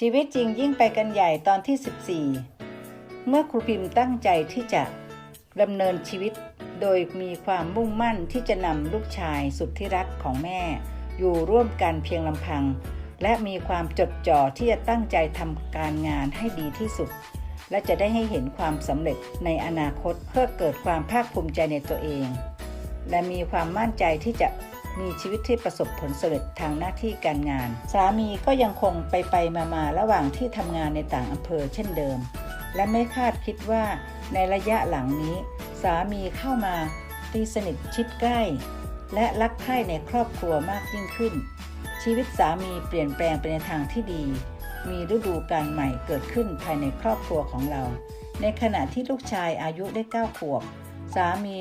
ชีวิตจริงยิ่งไปกันใหญ่ตอนที่ 14 เมื่อครูพิมพ์ตั้งใจที่จะดำเนินชีวิตโดยมีความมุ่งมั่นที่จะนำลูกชายสุดที่รักของแม่ อยู่ร่วมกันเพียงลำพัง และมีความจดจ่อที่จะตั้งใจทำการงานให้ดีที่สุด และจะได้ให้เห็นความสำเร็จในอนาคตเพื่อเกิดความภาคภูมิใจในตัวเอง และมีความมั่นใจที่จะ มีชีวิตที่ประสบผลสำเร็จทางหน้าที่การงาน สามีก็ยังคงไปไปมามาระหว่างที่ทำงานในต่างอำเภอเช่นเดิม และไม่คาดคิดว่าในระยะหลังนี้ สามีเข้ามาตีสนิทชิดใกล้ และรักใคร่ในครอบครัวมากยิ่งขึ้น ชีวิตสามีเปลี่ยนแปลงไปในทางที่ดี มีฤดูการใหม่เกิดขึ้นภายในครอบครัวของเรา ในขณะที่ลูกชายอายุได้เก้าขวบ สามี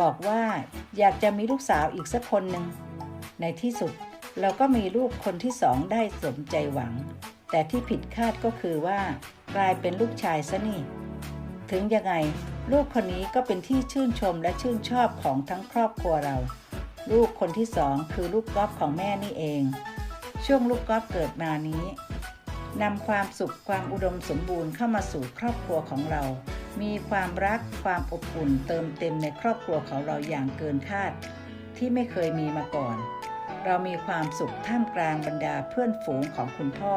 บอกว่าอยากจะมีลูกสาวอีกสักคนหนึ่ง ในที่สุดเราก็มีลูกคนที่สองได้สมใจหวัง แต่ที่ผิดคาดก็คือว่ากลายเป็นลูกชายซะนี่ ถึงยังไงลูกคนนี้ก็เป็นที่ชื่นชมและชื่นชอบของทั้งครอบครัวเรา ลูกคนที่สองคือลูกก๊อฟของแม่นี่เอง ช่วงลูกก๊อฟเกิดมานี้นำความสุขความอุดมสมบูรณ์เข้ามาสู่ครอบครัวของเรา มีความรักความอบอุ่นเติมเต็มในครอบครัวของเราอย่างเกินคาด ที่ไม่เคยมีมาก่อน เรามีความสุขท่ามกลางบรรดาเพื่อนฝูงของคุณพ่อ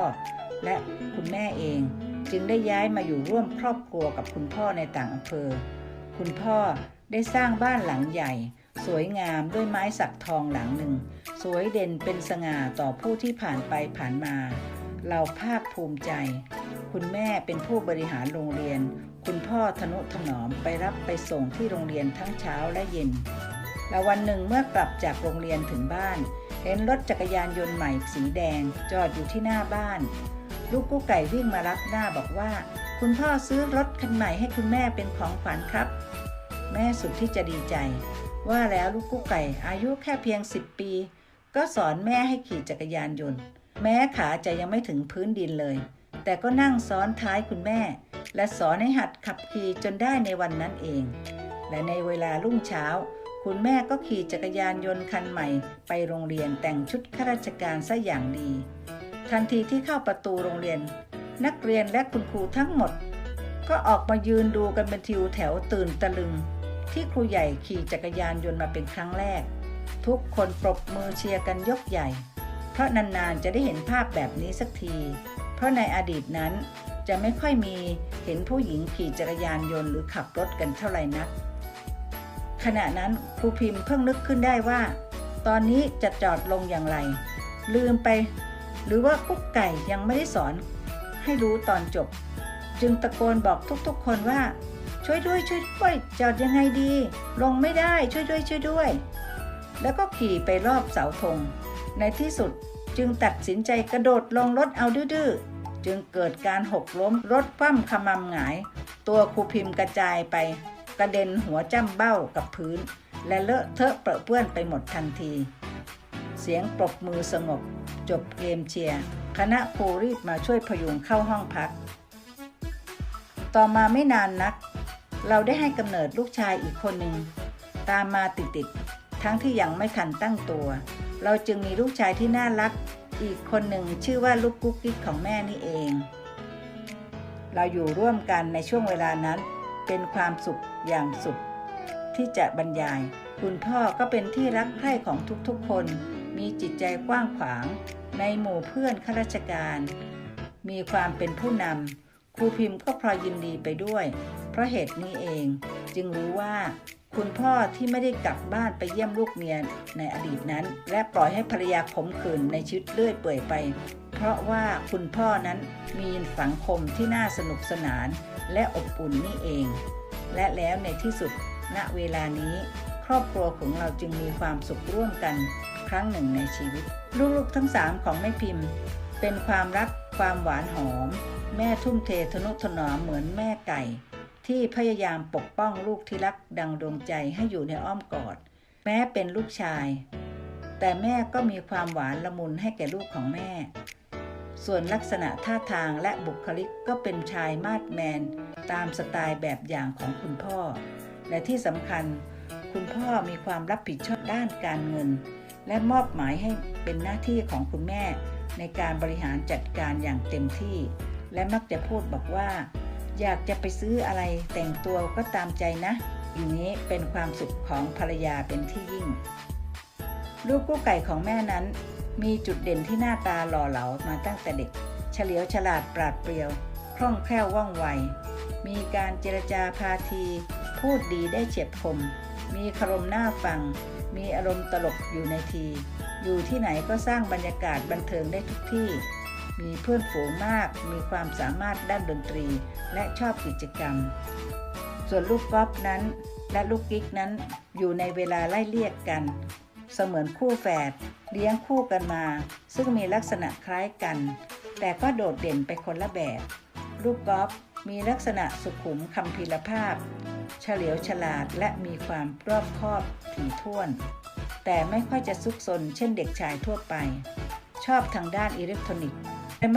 และคุณแม่เอง จึงได้ย้ายมาอยู่ร่วมครอบครัวกับคุณพ่อในต่างอำเภอ คุณพ่อได้สร้างบ้านหลังใหญ่ สวยงามด้วยไม้สักทองหลังหนึ่ง สวยเด่นเป็นสง่าต่อผู้ที่ผ่านไปผ่านมา เราภาคภูมิใจ คุณแม่เป็นผู้บริหารโรงเรียน คุณพ่อทนุถนอมไปรับไปส่งที่โรงเรียนทั้งเช้าและเย็น และวันหนึ่งเมื่อกลับจากโรงเรียนถึงบ้าน เห็นรถจักรยานยนต์ใหม่สีแดง จอดอยู่ที่หน้าบ้าน ลูกกู้ไก่วิ่งมารับหน้าบอกว่า คุณพ่อซื้อรถคันใหม่ให้คุณแม่เป็นของขวัญครับ แม่สุดที่จะดีใจ ว่าแล้วลูกกู้ไก่อายุแค่เพียง 10 ปี ก็สอนแม่ให้ขี่จักรยานยนต์ แม้ขาจะยังไม่ถึงพื้นดินเลย แต่ก็นั่งซ้อนท้ายคุณแม่ และสอนให้หัดขับขี่จนได้ในวันนั้นเอง และในเวลารุ่งเช้า คุณแม่ก็ขี่จักรยานยนต์คันใหม่ ไปโรงเรียนแต่งชุดข้าราชการซะอย่างดี ทันทีที่เข้าประตูโรงเรียน นักเรียนและคุณครูทั้งหมด ก็ออกมายืนดูกันเป็นทิวแถวตื่นตะลึง ที่ครูใหญ่ขี่จักรยานยนต์มาเป็นครั้งแรก ทุกคนปรบมือเชียร์กันยกใหญ่ เพราะนานๆจะได้เห็นภาพแบบนี้สักที เพราะในอดีตนั้นจะไม่ค่อยมีเห็นผู้หญิงขี่จักรยานยนต์หรือขับรถกันเท่าไหร่นัก ขณะนั้นครูพิมพ์เพิ่งนึกขึ้นได้ว่า ตอนนี้จะจอดลงอย่างไร ลืมไป หรือว่ากุ๊กไก่ยังไม่ได้สอน ให้รู้ตอนจบ จึงตะโกนบอกทุกๆ คนว่า ช่วยด้วยช่วยด้วยจอดยังไงดี ลงไม่ได้ช่วยด้วยช่วยด้วย แล้วก็ขี่ไปรอบเสาธง ในที่สุดจึงตัดสินใจกระโดดลงรถเอาดื้อจึงเกิดการหกล้มรถคว่ำขมำหงาย ตัวครูพิมพ์กระจายไป กระเด็นหัวจ้ำเบ้ากับพื้น และเลอะเทอะเปรอะเปื้อนไปหมดทันที เสียงปรบมือสงบ จบเกมเชียร์คณะครูรีบมาช่วยพยุงเข้าห้องพัก ต่อมาไม่นานนัก เราได้ให้กำเนิดลูกชายอีกคนหนึ่งตามมาติดๆทั้งที่ยังไม่ทันตั้งตัว เราจึงมีลูกชายที่น่ารักอีกคนหนึ่งชื่อว่าลูกกุ๊กกิ๊กของแม่นี่เอง เราอยู่ร่วมกันในช่วงเวลานั้นเป็นความสุขอย่างสุด ที่จะบรรยาย คุณพ่อก็เป็นที่รักใคร่ของทุกๆคน มีจิตใจกว้างขวาง ในหมู่เพื่อนข้าราชการ มีความเป็นผู้นำครูพิมพ์ก็พลอยยินดีไปด้วย เพราะเหตุนี้เอง จึงรู้ว่า คุณพ่อที่ไม่ได้กลับบ้านไปเยี่ยมลูกเมียในอดีตนั้น และปล่อยให้ภรรยาขมขื่นในชีวิตเลื่อยเปื่อยไป เพราะว่าคุณพ่อนั้นมีสังคมที่น่าสนุกสนาน และอบอุ่นนี่เอง และแล้วในที่สุดณเวลานี้ ครอบครัวของเราจึงมีความสุขร่วมกันครั้งหนึ่งในชีวิต ลูกๆทั้งสามของแม่พิมพ์ เป็นความรักความหวานหอม แม่ทุ่มเททนุถนอมเหมือนแม่ไก่ ที่พยายามปกป้องลูกที่รักดังดวงใจให้อยู่ในอ้อมกอด แม้เป็นลูกชาย แต่แม่ก็มีความหวานละมุนให้แก่ลูกของแม่ ส่วนลักษณะท่าทางและบุคลิกก็เป็นชายมาดแมน ตามสไตล์แบบอย่างของคุณพ่อ และที่สำคัญ คุณพ่อมีความรับผิดชอบด้านการเงิน และมอบหมายให้เป็นหน้าที่ของคุณแม่ในการบริหารจัดการอย่างเต็มที่ และมักจะพูดบอกว่า อยากจะไปซื้ออะไรแต่งตัวก็ตามใจนะ อย่างนี้เป็นความสุขของภรรยาเป็นที่ยิ่ง ลูกกู้ไก่ของแม่นั้น มีจุดเด่นที่หน้าตาหล่อเหลามาตั้งแต่เด็ก เฉลียวฉลาดปราดเปรียว คล่องแคล่วว่องไว มีการเจรจาพาที พูดดีได้เฉียบคม มีคารมน่าฟัง มีอารมณ์ตลกอยู่ในที อยู่ที่ไหนก็สร้างบรรยากาศบันเทิงได้ทุกที่ มีเพื่อนฝูงมาก มีความสามารถด้านดนตรี และชอบกิจกรรม ส่วนลูกกอล์ฟนั้น และลูกกิ๊กนั้นอยู่ในเวลาไล่เลี่ยกกัน เสมือนคู่แฝดเลี้ยงคู่กันมา ซึ่งมีลักษณะคล้ายกัน แต่ก็โดดเด่นไปคนละแบบ ลูกกอล์ฟมีลักษณะสุขุมคำพีรภาพ เฉลียวฉลาดและมีความรอบคอบถี่ถ้วน แต่ไม่ค่อยจะซุกซนเช่นเด็กชายทั่วไป ชอบทางด้านอิเล็กทรอนิกส์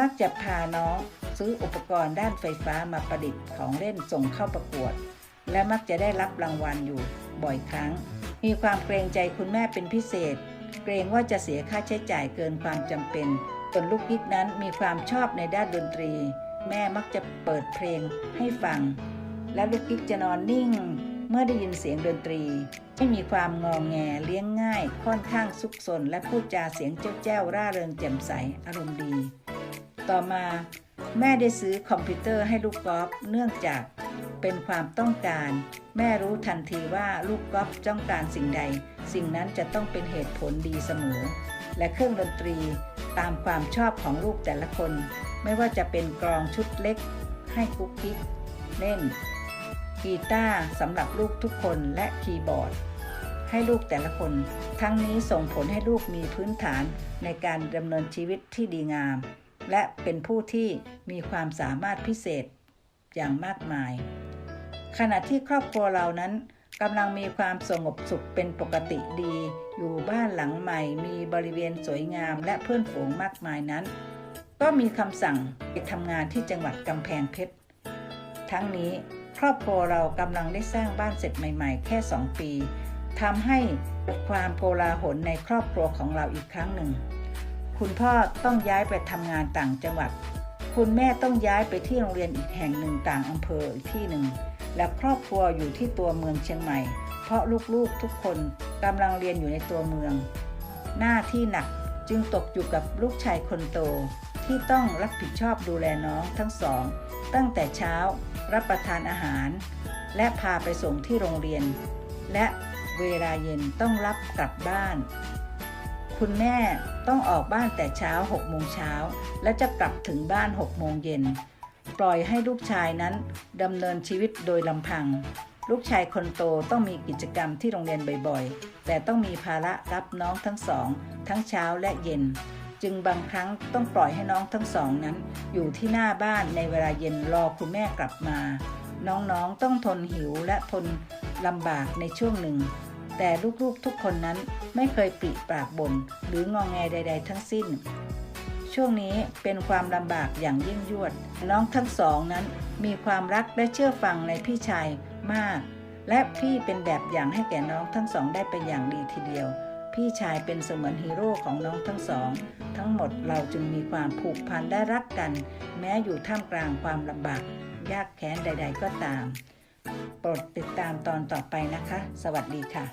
มักจะพาน้องซื้ออุปกรณ์ด้านไฟฟ้ามาประดิษฐ์ของเล่นส่งเข้าประกวด และมักจะได้รับรางวัลอยู่บ่อยครั้ง มีความเกรงใจคุณแม่เป็นพิเศษ เกรงว่าจะเสียค่าใช้จ่ายเกินความจำเป็นส่วนลูกกิ๊กนั้นมีความชอบในด้านดนตรี แม่มักจะเปิดเพลงให้ฟัง และลูกกิ๊กจะนอนนิ่ง เมื่อได้ยินเสียงดนตรีไม่มีความงองแงเลี้ยงง่าย ค่อนข้างซุกซนและพูดจาเสียงเจ้าแจ้วร่าเริงแจ่มใสอารมณ์ดี ต่อมาแม่ได้ซื้อคอมพิวเตอร์ให้ลูกกอล์ฟเนื่องจากเป็นความต้องการ แม่รู้ทันทีว่าลูกกอล์ฟต้องการสิ่งใด สิ่งนั้นจะต้องเป็นเหตุผลดีเสมอ และเครื่องดนตรีตามความชอบของลูกแต่ละคน ไม่ว่าจะเป็นกลองชุดเล็ก ให้กุ๊กกิ๊กเล่น กีตาร์สำหรับลูกทุกคนและคีย์บอร์ด ให้ลูกแต่ละคน ทั้งนี้ส่งผลให้ลูกมีพื้นฐานในการดำเนินชีวิตที่ดีงาม และเป็นผู้ที่มีความสามารถพิเศษอย่างมากมาย ขณะที่ครอบครัวเรานั้นกำลังมีความสงบสุขเป็นปกติดี อยู่บ้านหลังใหม่ มีบริเวณสวยงามและเพื่อนฝูงมากมายนั้น ก็มีคำสั่งไปทำงานที่จังหวัดกำแพงเพชร ทั้งนี้ครอบครัวเรากำลังได้สร้างบ้านเสร็จใหม่ๆ แค่ 2 ปีทำให้ความโกลาหลในครอบครัวของเราอีกครั้งหนึ่ง คุณพ่อต้องย้ายไปทำงานต่างจังหวัด คุณแม่ต้องย้ายไปที่โรงเรียนอีกแห่งหนึ่งต่างอำเภออีกที่หนึ่ง และครอบครัวอยู่ที่ตัวเมืองเชียงใหม่ เพราะลูกๆทุกคนกำลังเรียนอยู่ในตัวเมือง หน้าที่หนักจึงตกอยู่กับลูกชายคนโต ที่ต้องรับผิดชอบดูแลน้องทั้งสอง ตั้งแต่เช้ารับประทานอาหาร และพาไปส่งที่โรงเรียน และเวลาเย็นต้องรับกลับบ้าน คุณแม่ต้องออกบ้านแต่เช้า6โมงเช้า และจะกลับถึงบ้าน6โมงเย็น ปล่อยให้ลูกชายนั้นดำเนินชีวิตโดยลำพัง ลูกชายคนโตต้องมีกิจกรรมที่โรงเรียนบ่อยๆ แต่ต้องมีภาระรับน้องทั้งสอง ทั้งเช้าและเย็น จึงบางครั้งต้องปล่อยให้น้องทั้งสองนั้น อยู่ที่หน้าบ้านในเวลาเย็นรอคุณแม่กลับมา น้องๆต้องทนหิวและทนลำบากในช่วงหนึ่ง แต่ลูกๆทุกคนนั้นไม่เคยปริปากบ่นหรืององแงใด ๆ ทั้งสิ้น ช่วงนี้เป็นความลำบากอย่างยิ่งยวด น้องทั้งสองนั้นมีความรักและเชื่อฟังในพี่ชายมาก และพี่เป็นแบบอย่างให้แก่น้องทั้งสองได้เป็นอย่างดีทีเดียว พี่ชายเป็นเสมือนฮีโร่ของน้องทั้งสอง ทั้งหมดเราจึงมีความผูกพันได้รักกัน แม้อยู่ท่ามกลางความลำบากยากแค้นใด ๆ ก็ตาม โปรดติดตามตอนต่อไปนะคะ สวัสดีค่ะ